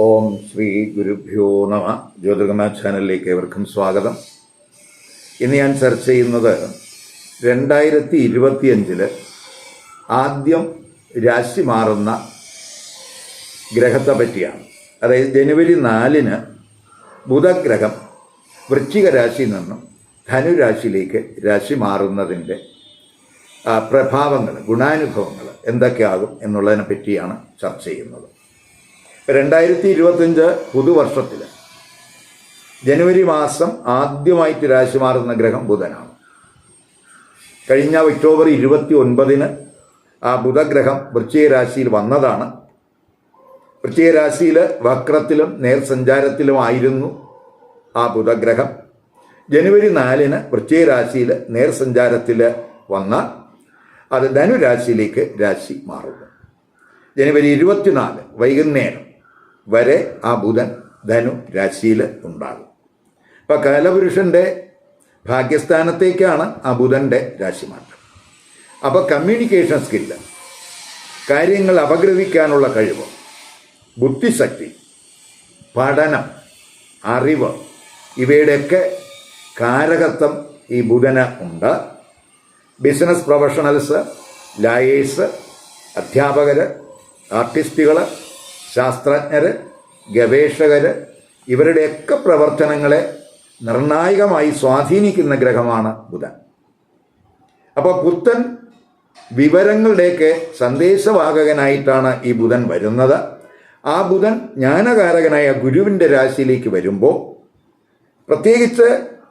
ഓം ശ്രീ ഗുരുഭ്യോ നമ. ജ്യോതിർഗമ ചാനലിലേക്ക് ഏവർക്കും സ്വാഗതം. ഇന്ന് ഞാൻ ചർച്ച ചെയ്യുന്നത് രണ്ടായിരത്തി ഇരുപത്തിയഞ്ചിൽ ആദ്യം രാശി മാറുന്ന ഗ്രഹത്തെ പറ്റിയാണ്. അതായത് ജനുവരി നാലിന് ബുധഗ്രഹം വൃശ്ചിക രാശിയിൽ നിന്നും ധനുരാശിയിലേക്ക് രാശി മാറുന്നതിന്റെ പ്രഭാവങ്ങൾ ഗുണാനുഭവങ്ങൾ എന്തൊക്കെയാകും എന്നുള്ളതിനെ പറ്റിയാണ് ചർച്ച ചെയ്യുന്നത്. രണ്ടായിരത്തി ഇരുപത്തിയഞ്ച് പുതുവർഷത്തിൽ ജനുവരി മാസം ആദ്യമായിട്ട് രാശി മാറുന്ന ഗ്രഹം ബുധനാണ്. കഴിഞ്ഞ ഒക്ടോബർ ഇരുപത്തി ഒൻപതിന് ആ ബുധഗ്രഹം വൃശ്ചിക രാശിയിൽ വന്നതാണ്. വൃശ്ചിക രാശിയിൽ വക്രത്തിലും നേർസഞ്ചാരത്തിലുമായിരുന്നു ആ ബുധഗ്രഹം. ജനുവരി നാലിന് വൃശ്ചിക രാശിയിൽ നേർസഞ്ചാരത്തിൽ വന്ന അത് ധനുരാശിയിലേക്ക് രാശി മാറുന്നു. ജനുവരി ഇരുപത്തിനാല് വൈകുന്നേരം വരെ ആ ബുധൻ ധനു രാശിയിൽ ഉണ്ടാകും. അപ്പം കാലപുരുഷന്റെ ഭാഗ്യസ്ഥാനത്തേക്കാണ് ആ ബുധന്റെ രാശി മാറ്റം അപ്പോൾ കമ്മ്യൂണിക്കേഷൻ സ്കില്ല് കാര്യങ്ങൾ അപഗ്രഹിക്കാനുള്ള കഴിവ് ബുദ്ധിശക്തി പഠനം അറിവ് ഇവയുടെയൊക്കെ കാരകത്വം ഈ ബുധന് ഉണ്ട്. ബിസിനസ് പ്രൊഫഷണൽസ് ലായേഴ്സ് അധ്യാപകർ ആർട്ടിസ്റ്റുകൾ ശാസ്ത്രജ്ഞർ ഗവേഷകർ ഇവരുടെയൊക്കെ പ്രവർത്തനങ്ങളെ നിർണായകമായി സ്വാധീനിക്കുന്ന ഗ്രഹമാണ് ബുധൻ. അപ്പോൾ പുത്തൻ വിവരങ്ങളുടെയൊക്കെ സന്ദേശവാഹകനായിട്ടാണ് ഈ ബുധൻ വരുന്നത്. ആ ബുധൻ ജ്ഞാനകാരകനായ ഗുരുവിന്റെ രാശിയിലേക്ക് വരുമ്പോൾ പ്രത്യേകിച്ച്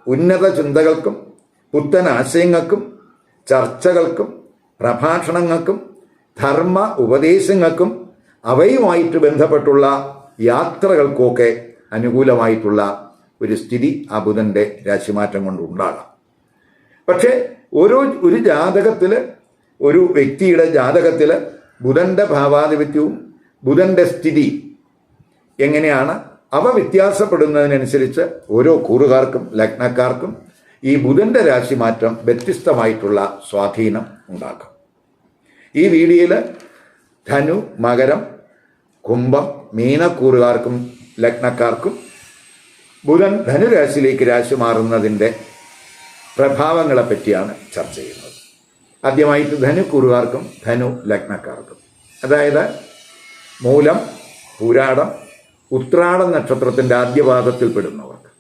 ഉന്നത ചിന്തകൾക്കും പുത്തൻ ആശയങ്ങൾക്കും ചർച്ചകൾക്കും പ്രഭാഷണങ്ങൾക്കും ധർമ്മ ഉപദേശങ്ങൾക്കും അവയുമായിട്ട് ബന്ധപ്പെട്ടുള്ള യാത്രകൾക്കൊക്കെ അനുകൂലമായിട്ടുള്ള ഒരു സ്ഥിതി ആ ബുധന്റെ രാശിമാറ്റം കൊണ്ട് ഉണ്ടാകാം. പക്ഷേ ഓരോ ഒരു ജാതകത്തിൽ ഒരു വ്യക്തിയുടെ ജാതകത്തിൽ ബുധന്റെ ഭാവാധിപത്യവും ബുധന്റെ സ്ഥിതി എങ്ങനെയാണ് അവ വ്യത്യാസപ്പെടുന്നതിനനുസരിച്ച് ഓരോ കൂറുകാർക്കും ലഗ്നക്കാർക്കും ഈ ബുധന്റെ രാശിമാറ്റം വ്യത്യസ്തമായിട്ടുള്ള സ്വാധീനം ഉണ്ടാക്കും. ഈ വീഡിയോയിൽ ധനു മകരം കുംഭം മീനക്കൂറുകാർക്കും ലഗ്നക്കാർക്കും ബുധൻ ധനുരാശിയിലേക്ക് രാശി മാറുന്നതിന്റെ പ്രഭാവങ്ങളെ പറ്റിയാണ് ചർച്ച ചെയ്യുന്നത്. ആദ്യമായിട്ട് ധനുക്കൂറുകാർക്കും ധനു ലഗ്നക്കാർക്കും. അതായത് മൂലം പൂരാടം ഉത്രാടം നക്ഷത്രത്തിന്റെ ആദ്യപാദത്തിൽ പെടുന്നവർക്ക്.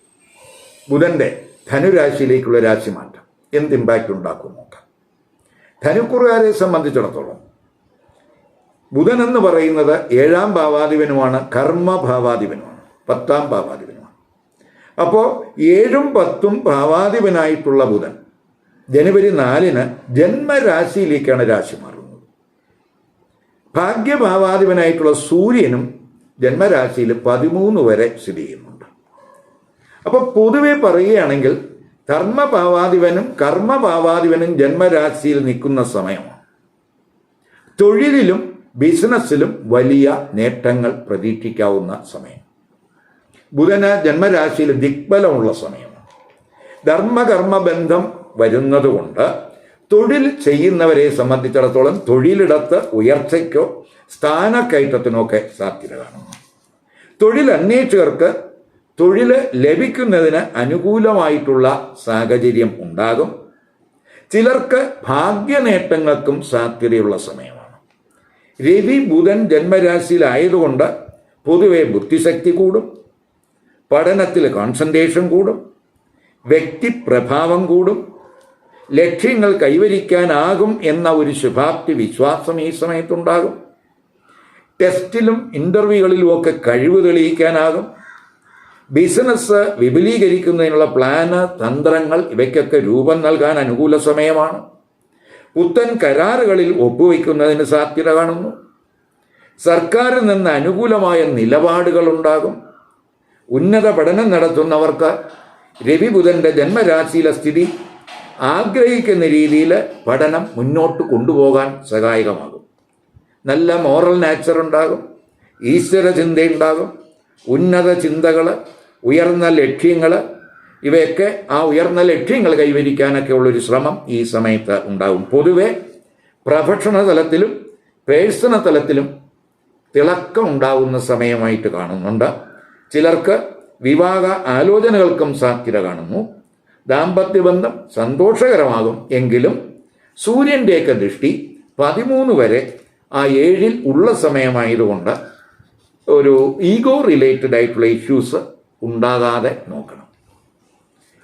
ബുധന്റെ ധനുരാശിയിലേക്കുള്ള രാശിമാറ്റം എന്ത് ഇമ്പാക്റ്റ് ഉണ്ടാക്കും നോക്കാം. ധനുക്കുറുകാരെ സംബന്ധിച്ചിടത്തോളം ബുധൻ എന്ന് പറയുന്നത് ഏഴാം ഭാവാധിപനുമാണ് കർമ്മ ഭാവാധിപനുമാണ് പത്താം ഭാവാധിപനുമാണ്. അപ്പോൾ ഏഴും പത്തും ഭാവാധിപനായിട്ടുള്ള ബുധൻ ജനുവരി നാലിന് ജന്മരാശിയിലേക്കാണ് രാശി മാറുന്നത്. ഭാഗ്യഭാവാധിപനായിട്ടുള്ള സൂര്യനും ജന്മരാശിയിൽ പതിമൂന്ന് വരെ സ്ഥിതി ചെയ്യുന്നുണ്ട്. അപ്പോൾ പൊതുവെ പറയുകയാണെങ്കിൽ ധർമ്മഭാവാധിപനും കർമ്മഭാവാധിപനും ജന്മരാശിയിൽ നിൽക്കുന്ന സമയമാണ്. തൊഴിലിലും ബിസിനസ്സിലും വലിയ നേട്ടങ്ങൾ പ്രതീക്ഷിക്കാവുന്ന സമയം. ബുധന ജന്മരാശിയിൽ ദിഗ്ബലമുള്ള സമയമാണ് ധർമ്മകർമ്മ ബന്ധം വരുന്നതുകൊണ്ട് തൊഴിൽ ചെയ്യുന്നവരെ സംബന്ധിച്ചിടത്തോളം തൊഴിലിടത്ത് ഉയർച്ചയ്ക്കോ സ്ഥാനക്കയറ്റത്തിനോ ഒക്കെ സാധ്യത കാണുന്നു തൊഴിൽ അന്വേഷകർക്ക് തൊഴിൽ ലഭിക്കുന്നതിന് അനുകൂലമായിട്ടുള്ള സാഹചര്യം ഉണ്ടാകും. ചിലർക്ക് ഭാഗ്യനേട്ടങ്ങൾക്കും സാധ്യതയുള്ള സമയമാണ്. രവി ബുധൻ ജന്മരാശിയിലായതുകൊണ്ട് പൊതുവെ ബുദ്ധിശക്തി കൂടും പഠനത്തിൽ കോൺസെൻട്രേഷൻ കൂടും വ്യക്തിപ്രഭാവം കൂടും ലക്ഷ്യങ്ങൾ കൈവരിക്കാനാകും എന്ന ഒരു ശുഭാപ്തി വിശ്വാസം ഈ സമയത്തുണ്ടാകും. ടെസ്റ്റിലും ഇന്റർവ്യൂകളിലും ഒക്കെ കഴിവ് തെളിയിക്കാനാകും. ബിസിനസ് വിപുലീകരിക്കുന്നതിനുള്ള പ്ലാന് തന്ത്രങ്ങൾ ഇവയ്ക്കൊക്കെ രൂപം നൽകാൻ അനുകൂല സമയമാണ്. പുത്തൻ കരാറുകളിൽ ഒപ്പുവയ്ക്കുന്നതിന് സാധ്യത കാണുന്നു. സർക്കാരിൽ നിന്ന് അനുകൂലമായ നിലപാടുകൾ ഉണ്ടാകും. ഉന്നത പഠനം നടത്തുന്നവർക്ക് രവിബുധന്റെ ജന്മരാശിയിലെ സ്ഥിതി ആഗ്രഹിക്കുന്ന രീതിയിൽ പഠനം മുന്നോട്ട് കൊണ്ടുപോകാൻ സഹായകമാകും. നല്ല മോറൽ നാച്ചർ ഉണ്ടാകും. ഈശ്വര ചിന്തയുണ്ടാകും ഉന്നത ചിന്തകൾ ഉയർന്ന ലക്ഷ്യങ്ങൾ ഇവയൊക്കെ ആ ഉയർന്ന ലക്ഷ്യങ്ങൾ കൈവരിക്കാനൊക്കെ ഉള്ളൊരു ശ്രമം ഈ സമയത്ത് ഉണ്ടാകും പൊതുവെ പ്രൊഫഷണൽ തലത്തിലും പേഴ്സണൽ തലത്തിലും തിളക്കം ഉണ്ടാകുന്ന സമയമായിട്ട് കാണുന്നുണ്ട്. ചിലർക്ക് വിവാഹ ആലോചനകൾക്കും സാധ്യത കാണുന്നു. ദാമ്പത്യബന്ധം സന്തോഷകരമാകും. എങ്കിലും സൂര്യന്റെയൊക്കെ ദൃഷ്ടി പതിമൂന്ന് വരെ ആ ഏഴിൽ ഉള്ള സമയമായതുകൊണ്ട് ഒരു ഈഗോ റിലേറ്റഡ് ആയിട്ടുള്ള ഇഷ്യൂസ് ഉണ്ടാകാതെ നോക്കണം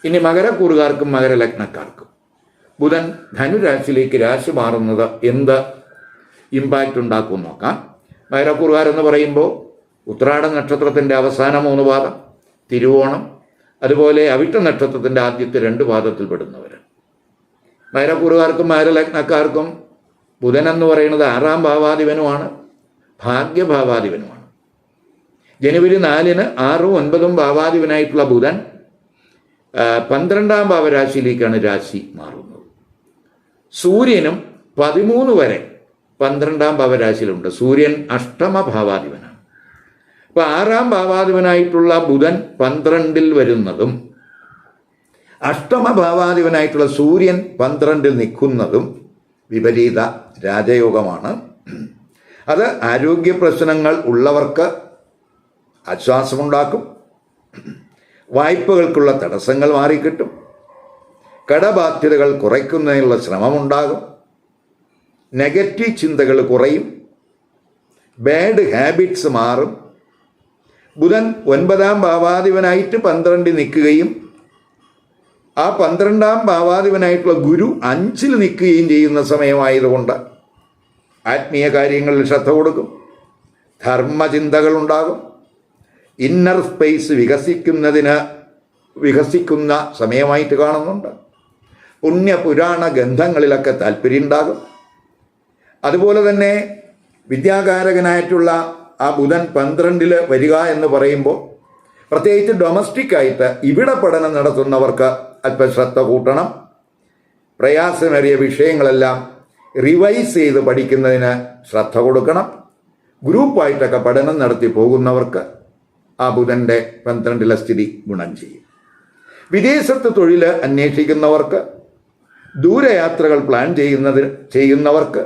ഇനി മകരക്കൂറുകാർക്കും മകരലഗ്നക്കാർക്കും. ബുധൻ ധനുരാശിയിലേക്ക് രാശി മാറുന്നത് എന്ത് ഇമ്പാക്റ്റ് ഉണ്ടാക്കും നോക്കാം. മകരക്കൂറുകാരെന്ന് പറയുമ്പോൾ ഉത്രാട നക്ഷത്രത്തിന്റെ അവസാന മൂന്ന് പാദം തിരുവോണം അതുപോലെ അവിട്ട നക്ഷത്രത്തിന്റെ ആദ്യത്തെ രണ്ട് പാദത്തിൽ പെടുന്നവർ മകരക്കൂറുകാർക്കും മകരലഗ്നക്കാർക്കും ബുധൻ എന്ന് പറയുന്നത് ആറാം ഭാവാധിപനുമാണ് ഭാഗ്യഭാവാധിപനുമാണ്. ജനുവരി നാലിന് ആറും ഒൻപതും ഭാവാധിപനായിട്ടുള്ള ബുധൻ പന്ത്രണ്ടാം ഭാവരാശിയിലേക്കാണ് രാശി മാറുന്നത്. സൂര്യനും പതിമൂന്ന് വരെ പന്ത്രണ്ടാം ഭാവരാശിയിലുണ്ട് സൂര്യൻ അഷ്ടമ ഭാവാധിപനാണ്. അപ്പൊ ആറാം ഭാവാധിപനായിട്ടുള്ള ബുധൻ പന്ത്രണ്ടിൽ വരുന്നതും അഷ്ടമ ഭാവാധിപനായിട്ടുള്ള സൂര്യൻ പന്ത്രണ്ടിൽ നിൽക്കുന്നതും വിപരീത രാജയോഗമാണ്. അത് ആരോഗ്യ പ്രശ്നങ്ങൾ ഉള്ളവർക്ക് ആശ്വാസമുണ്ടാക്കും. വായ്പകൾക്കുള്ള തടസ്സങ്ങൾ മാറിക്കിട്ടും. കടബാധ്യതകൾ കുറയ്ക്കുന്നതിനുള്ള ശ്രമമുണ്ടാകും. നെഗറ്റീവ് ചിന്തകൾ കുറയും. ബാഡ് ഹാബിറ്റ്സ് മാറും. ബുധൻ ഒൻപതാം ഭാവാധിപനായിട്ട് പന്ത്രണ്ടിൽ നിൽക്കുകയും ആ പന്ത്രണ്ടാം ഭാവാധിപനായിട്ടുള്ള ഗുരു അഞ്ചിൽ നിൽക്കുകയും ചെയ്യുന്ന സമയമായതുകൊണ്ട് ആത്മീയ കാര്യങ്ങളിൽ ശ്രദ്ധ കൊടുക്കും. ധർമ്മചിന്തകളുണ്ടാകും ഇന്നർ സ്പേസ് വികസിക്കുന്നതിന് വികസിക്കുന്ന സമയമായിട്ട് കാണുന്നുണ്ട്. പുണ്യപുരാണ ഗന്ധങ്ങളിലൊക്കെ താല്പര്യമുണ്ടാകും അതുപോലെ തന്നെ വിദ്യാകാരകനായിട്ടുള്ള ആ ബുധൻ പന്ത്രണ്ടിൽ വരിക എന്ന് പറയുമ്പോൾ പ്രത്യേകിച്ച് ഡൊമസ്റ്റിക്കായിട്ട് ഇവിടെ പഠനം നടത്തുന്നവർക്ക് അല്പം ശ്രദ്ധ കൂട്ടണം. പ്രയാസമേറിയ വിഷയങ്ങളെല്ലാം റിവൈസ് ചെയ്ത് പഠിക്കുന്നതിന് ശ്രദ്ധ കൊടുക്കണം. ഗ്രൂപ്പായിട്ടൊക്കെ പഠനം നടത്തി പോകുന്നവർക്ക് ആ ബുധന്റെ പന്ത്രണ്ടിലെ സ്ഥിതി ഗുണം ചെയ്യും. വിദേശത്ത് തൊഴിൽ അന്വേഷിക്കുന്നവർക്ക് ദൂരയാത്രകൾ പ്ലാൻ ചെയ്യുന്നത് ചെയ്യുന്നവർക്ക്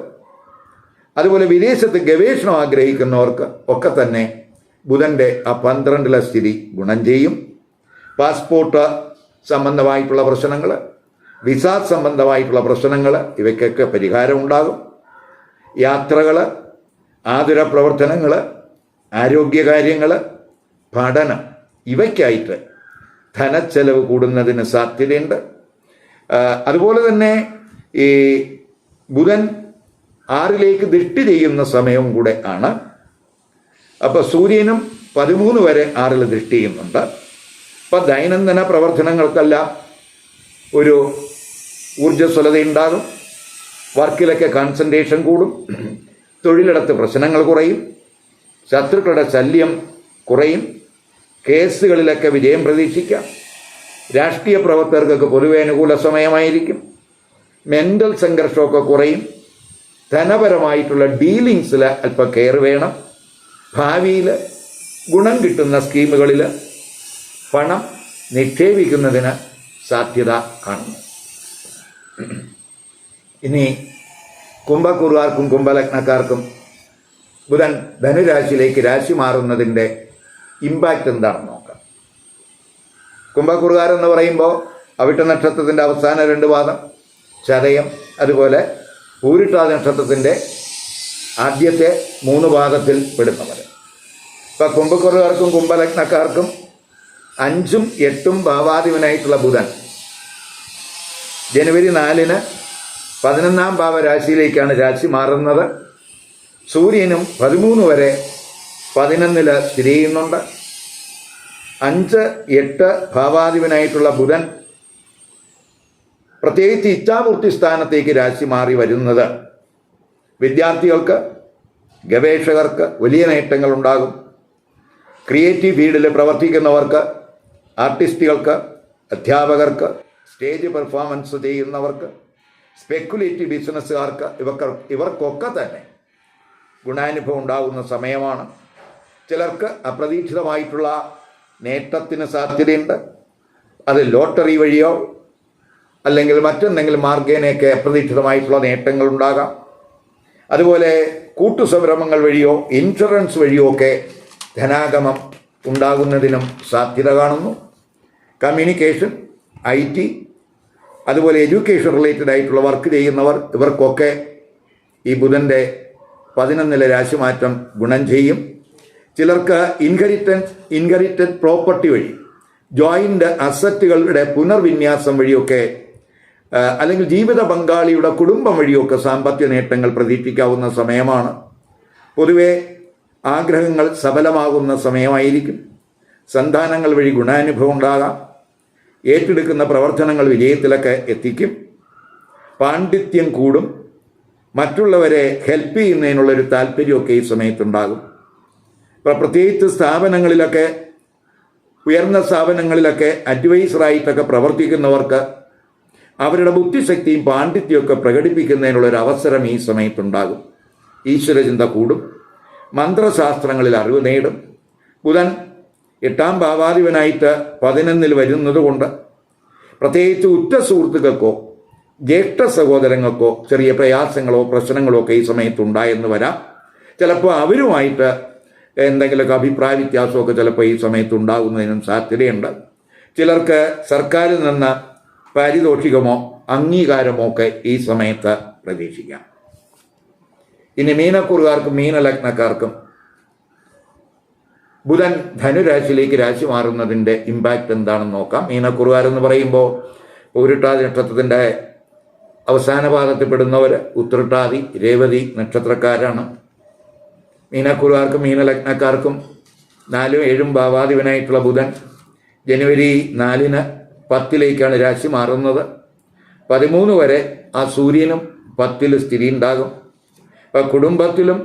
അതുപോലെ വിദേശത്ത് ഗവേഷണം ആഗ്രഹിക്കുന്നവർക്ക് ഒക്കെ തന്നെ ബുധന്റെ ആ പന്ത്രണ്ടിലെ സ്ഥിതി ഗുണം ചെയ്യും. പാസ്പോർട്ട് സംബന്ധമായിട്ടുള്ള പ്രശ്നങ്ങൾ വിസ സംബന്ധമായിട്ടുള്ള പ്രശ്നങ്ങൾ ഇവയ്ക്കൊക്കെ പരിഹാരം ഉണ്ടാകും. യാത്രകൾ ആതുര പ്രവർത്തനങ്ങൾ ആരോഗ്യകാര്യങ്ങൾ പഠനം ഇവയ്ക്കായിട്ട് ധനച്ചെലവ് കൂടുന്നതിന് സാധ്യതയുണ്ട്. അതുപോലെ തന്നെ ഈ ബുധൻ ആറിലേക്ക് ദൃഷ്ടി ചെയ്യുന്ന സമയവും കൂടെ ആണ്. അപ്പോൾ സൂര്യനും പതിമൂന്ന് വരെ ആറിൽ ദൃഷ്ടി ചെയ്യുന്നുണ്ട്. അപ്പം ദൈനംദിന പ്രവർത്തനങ്ങൾക്കെല്ലാം ഒരു ഊർജസ്വലത ഉണ്ടാകും വർക്കിലൊക്കെ കോൺസെൻട്രേഷൻ കൂടും. തൊഴിലിടത്ത് പ്രശ്നങ്ങൾ കുറയും. ശത്രുക്കളുടെ ശല്യം കുറയും. കേസുകളിലൊക്കെ വിജയം പ്രതീക്ഷിക്കാം. രാഷ്ട്രീയ പ്രവർത്തകർക്കൊക്കെ പൊതുവെ അനുകൂല സമയമായിരിക്കും മെന്റൽ സംഘർഷമൊക്കെ കുറയും. ധനപരമായിട്ടുള്ള ഡീലിങ്സിൽ അല്പം കെയർ വേണം. ഭാവിയിൽ ഗുണം കിട്ടുന്ന സ്കീമുകളിൽ പണം നിക്ഷേപിക്കുന്നതിന് സാധ്യത കാണുന്നു. ഇനി കുംഭക്കുറുകാർക്കും കുംഭലഗ്നക്കാർക്കും ബുധൻ ധനുരാശിയിലേക്ക് രാശി മാറുന്നതിന്റെ ഇമ്പാക്റ്റ് എന്താണെന്ന് നോക്കാം. കുംഭക്കുറുകാരെന്ന് പറയുമ്പോൾ അവിട്ട നക്ഷത്രത്തിന്റെ അവസാന രണ്ട് പാദം ചതയം അതുപോലെ ഊരിട്ടാ നക്ഷത്രത്തിന്റെ ആദ്യത്തെ മൂന്ന് പാദത്തിൽ പെടുന്നവർ ഇപ്പം കുംഭക്കുറുകാർക്കും കുംഭലഗ്നക്കാർക്കും അഞ്ചും എട്ടും ഭാവാധിപനായിട്ടുള്ള ബുധൻ. ജനുവരി നാലിന് പതിനൊന്നാം ഭാവരാശിയിലേക്കാണ് രാശി മാറുന്നത്. സൂര്യനും പതിമൂന്ന് വരെ പതിനൊന്നിൽ സ്ഥിതി ചെയ്യുന്നുണ്ട് അഞ്ച് എട്ട് ഭാവാധിപനായിട്ടുള്ള ബുധൻ പ്രത്യേകിച്ച് ഇച്ഛാപൂർത്തി സ്ഥാനത്തേക്ക് രാശി മാറി വരുന്നത്. വിദ്യാർത്ഥികൾക്ക് ഗവേഷകർക്ക് വലിയ നേട്ടങ്ങൾ ഉണ്ടാകും. ക്രിയേറ്റീവ് ഫീൽഡിൽ പ്രവർത്തിക്കുന്നവർക്ക് ആർട്ടിസ്റ്റുകൾക്ക് അധ്യാപകർക്ക് സ്റ്റേജ് പെർഫോമൻസ് ചെയ്യുന്നവർക്ക് സ്പെക്കുലേറ്റീവ് ബിസിനസ്സുകാർക്ക് ഇവർക്ക് ഇവർക്കൊക്കെ തന്നെ ഗുണാനുഭവം ഉണ്ടാകുന്ന സമയമാണ്. ചിലർക്ക് അപ്രതീക്ഷിതമായിട്ടുള്ള നേട്ടത്തിന് സാധ്യതയുണ്ട്. അത് ലോട്ടറി വഴിയോ അല്ലെങ്കിൽ മറ്റെന്തെങ്കിലും മാർഗേനയൊക്കെ അപ്രതീക്ഷിതമായിട്ടുള്ള നേട്ടങ്ങൾ ഉണ്ടാകാം അതുപോലെ കൂട്ടുസംരംഭങ്ങൾ വഴിയോ ഇൻഷുറൻസ് വഴിയോ ഒക്കെ ധനാഗമം ഉണ്ടാകുന്നതിനും സാധ്യത കാണുന്നു. കമ്മ്യൂണിക്കേഷൻ ഐ ടി അതുപോലെ എഡ്യൂക്കേഷൻ റിലേറ്റഡ് ആയിട്ടുള്ള വർക്ക് ചെയ്യുന്നവർ ഇവർക്കൊക്കെ ഈ ബുധന്റെ പതിനൊന്നിലെ രാശിമാറ്റം ഗുണം ചെയ്യും. ചിലർക്ക് ഇൻഹെറിറ്റൻസ് ഇൻഹെറിറ്റഡ് പ്രോപ്പർട്ടി വഴി ജോയിന്റ് അസറ്റുകളുടെ പുനർവിന്യാസം വഴിയൊക്കെ അല്ലെങ്കിൽ ജീവിത പങ്കാളിയുടെ കുടുംബം വഴിയൊക്കെ സാമ്പത്തിക നേട്ടങ്ങൾ പ്രതീക്ഷിക്കാവുന്ന സമയമാണ്. പൊതുവെ ആഗ്രഹങ്ങൾ സഫലമാകുന്ന സമയമായിരിക്കും. സന്താനങ്ങൾ വഴി ഗുണാനുഭവം ഉണ്ടാകാം. ഏറ്റെടുക്കുന്ന പ്രവർത്തനങ്ങൾ വിജയത്തിലൊക്കെ എത്തിക്കും. പാണ്ഡിത്യം കൂടും. മറ്റുള്ളവരെ ഹെൽപ്പ് ചെയ്യുന്നതിനുള്ളൊരു താല്പര്യമൊക്കെ ഈ സമയത്തുണ്ടാകും. ഇപ്പോൾ പ്രത്യേകിച്ച് സ്ഥാപനങ്ങളിലൊക്കെ ഉയർന്ന സ്ഥാപനങ്ങളിലൊക്കെ അഡ്വൈസറായിട്ടൊക്കെ പ്രവർത്തിക്കുന്നവർക്ക് അവരുടെ ബുദ്ധിശക്തിയും പാണ്ഡിത്യമൊക്കെ പ്രകടിപ്പിക്കുന്നതിനുള്ള ഒരു അവസരം ഈ സമയത്തുണ്ടാകും. ഈശ്വരചിന്ത കൂടും. മന്ത്രശാസ്ത്രങ്ങളിൽ അറിവ് നേടും. ബുധൻ എട്ടാം ഭാവാധിപനായിട്ട് പതിനൊന്നിൽ വരുന്നത് കൊണ്ട് പ്രത്യേകിച്ച് ഉറ്റ സുഹൃത്തുക്കൾക്കോ ജ്യേഷ്ഠ സഹോദരങ്ങൾക്കോ ചെറിയ പ്രയാസങ്ങളോ പ്രശ്നങ്ങളോ ഒക്കെ ഈ സമയത്ത് ഉണ്ടായെന്ന് വരാം. ചിലപ്പോൾ അവരുമായിട്ട് എന്തെങ്കിലുമൊക്കെ അഭിപ്രായ വ്യത്യാസമൊക്കെ ചിലപ്പോൾ ഈ സമയത്ത് ഉണ്ടാകുന്നതിനും സാധ്യതയുണ്ട്. ചിലർക്ക് സർക്കാരിൽ നിന്ന് പാരിതോഷികമോ അംഗീകാരമോ ഒക്കെ ഈ സമയത്ത് പ്രതീക്ഷിക്കാം. ഇനി മീനക്കൂറുകാർക്കും മീനലഗ്നക്കാർക്കും ബുധൻ ധനുരാശിയിലേക്ക് രാശി മാറുന്നതിന്റെ ഇമ്പാക്റ്റ് എന്താണെന്ന് നോക്കാം. മീനക്കുറുകാരെന്ന് പറയുമ്പോൾ പൂരിട്ടാതി നക്ഷത്രത്തിന്റെ അവസാന ഭാഗത്തിൽപ്പെടുന്നവർ ഉത്രട്ടാതി രേവതി നക്ഷത്രക്കാരാണ്. മീനക്കുറുകാർക്കും മീനലഗ്നക്കാർക്കും നാലും ഏഴും ഭാവാധിപനായിട്ടുള്ള ബുധൻ ജനുവരി നാലിന് പത്തിലേക്കാണ് രാശി മാറുന്നത്. പതിമൂന്ന് വരെ ആ സൂര്യനും പത്തിൽ സ്ഥിതി ഉണ്ടാകും അപ്പം കുടുംബത്തിലും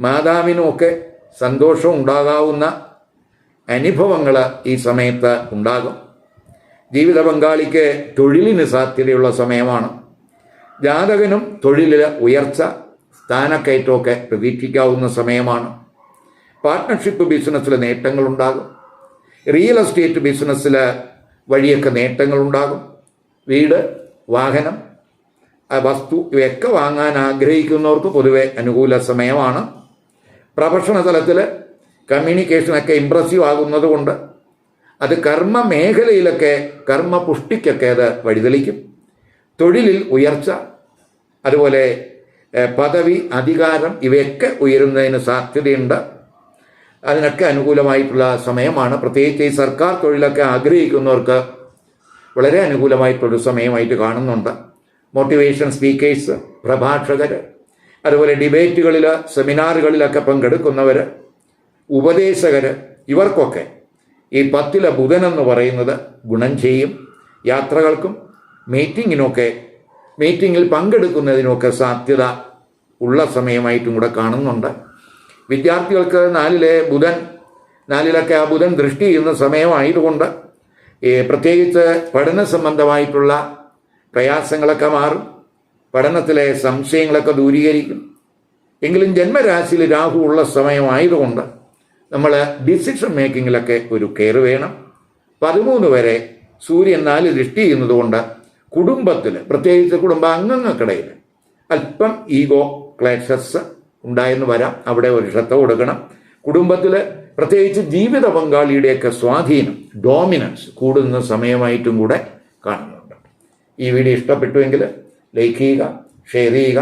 മാതാവിനും ഒക്കെ സന്തോഷം ഉണ്ടാകാവുന്ന അനുഭവങ്ങൾ ഈ സമയത്ത് ഉണ്ടാകും. ജീവിത പങ്കാളിക്ക് തൊഴിലിന് സാധ്യതയുള്ള സമയമാണ്. ജാതകനും തൊഴിലിൽ ഉയർച്ച സ്ഥാനക്കയറ്റമൊക്കെ പ്രതീക്ഷിക്കാവുന്ന സമയമാണ്. പാർട്ട്ണർഷിപ്പ് ബിസിനസ്സിൽ നേട്ടങ്ങളുണ്ടാകും. റിയൽ എസ്റ്റേറ്റ് ബിസിനസ്സിൽ വഴിയൊക്കെ നേട്ടങ്ങളുണ്ടാകും. വീട് വാഹനം വസ്തു ഇവയൊക്കെ വാങ്ങാൻ ആഗ്രഹിക്കുന്നവർക്ക് പൊതുവെ അനുകൂല സമയമാണ്. പ്രൊഫഷണൽ തലത്തിൽ കമ്മ്യൂണിക്കേഷനൊക്കെ ഇമ്പ്രസീവ് ആകുന്നതുകൊണ്ട് അത് കർമ്മ മേഖലയിലൊക്കെ കർമ്മ പുഷ്ടിക്കൊക്കെ അത് വഴിതെളിക്കും. തൊഴിലിൽ ഉയർച്ച അതുപോലെ പദവി അധികാരം ഇവയൊക്കെ ഉയരുന്നതിന് സാധ്യതയുണ്ട്. അതിനൊക്കെ അനുകൂലമായിട്ടുള്ള സമയമാണ്. പ്രത്യേകിച്ച് ഈ സർക്കാർ തൊഴിലൊക്കെ ആഗ്രഹിക്കുന്നവർക്ക് വളരെ അനുകൂലമായിട്ടുള്ളൊരു സമയമായിട്ട് കാണുന്നുണ്ട്. മോട്ടിവേഷൻ സ്പീക്കേഴ്സ് പ്രഭാഷകർ അതുപോലെ ഡിബേറ്റുകളിൽ സെമിനാറുകളിലൊക്കെ പങ്കെടുക്കുന്നവർ ഉപദേശകർ ഇവർക്കൊക്കെ ഈ പത്തിലെ ബുധനെന്ന് പറയുന്നത് ഗുണം ചെയ്യും. യാത്രകൾക്കും മീറ്റിങ്ങിനൊക്കെ മീറ്റിങ്ങിൽ പങ്കെടുക്കുന്നതിനുമൊക്കെ സാധ്യത ഉള്ള സമയമായിട്ടും കൂടെ കാണുന്നുണ്ട്. വിദ്യാർത്ഥികൾക്ക് നാലിലെ ബുധൻ നാലിലൊക്കെ ആ ബുധൻ ദൃഷ്ടി ചെയ്യുന്ന സമയമായതുകൊണ്ട് പ്രത്യേകിച്ച് പഠന സംബന്ധമായിട്ടുള്ള പ്രയാസങ്ങളൊക്കെ മാറും. പഠനത്തിലെ സംശയങ്ങളൊക്കെ ദൂരീകരിക്കും. എങ്കിലും ജന്മരാശിയിൽ രാഹു ഉള്ള സമയമായതുകൊണ്ട് നമ്മൾ ഡിസിഷൻ മേക്കിങ്ങിലൊക്കെ ഒരു കെയർ വേണം. പതിമൂന്ന് വരെ സൂര്യൻ നാല് ദൃഷ്ടി ചെയ്യുന്നതുകൊണ്ട് കുടുംബത്തിൽ പ്രത്യേകിച്ച് കുടുംബാംഗങ്ങൾക്കിടയിൽ അല്പം ഈഗോ ക്ലേശസ് ഉണ്ടായെന്ന് വരാം. അവിടെ ഒരു ശ്രദ്ധ കൊടുക്കണം. കുടുംബത്തിൽ പ്രത്യേകിച്ച് ജീവിത പങ്കാളിയുടെയൊക്കെ സ്വാധീനം ഡോമിനൻസ് കൂടുന്ന സമയമായിട്ടും കൂടെ കാണുന്നുണ്ട്. ഈ വീഡിയോ ഇഷ്ടപ്പെട്ടുവെങ്കിൽ ലൈക്ക് ചെയ്യുക ഷെയർ ചെയ്യുക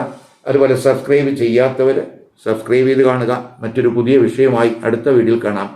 അതുപോലെ സബ്സ്ക്രൈബ് ചെയ്യാത്തവർ സബ്സ്ക്രൈബ് ചെയ്ത് കാണുക. മറ്റൊരു പുതിയ വിഷയമായി അടുത്ത വീഡിയോയിൽ കാണാം.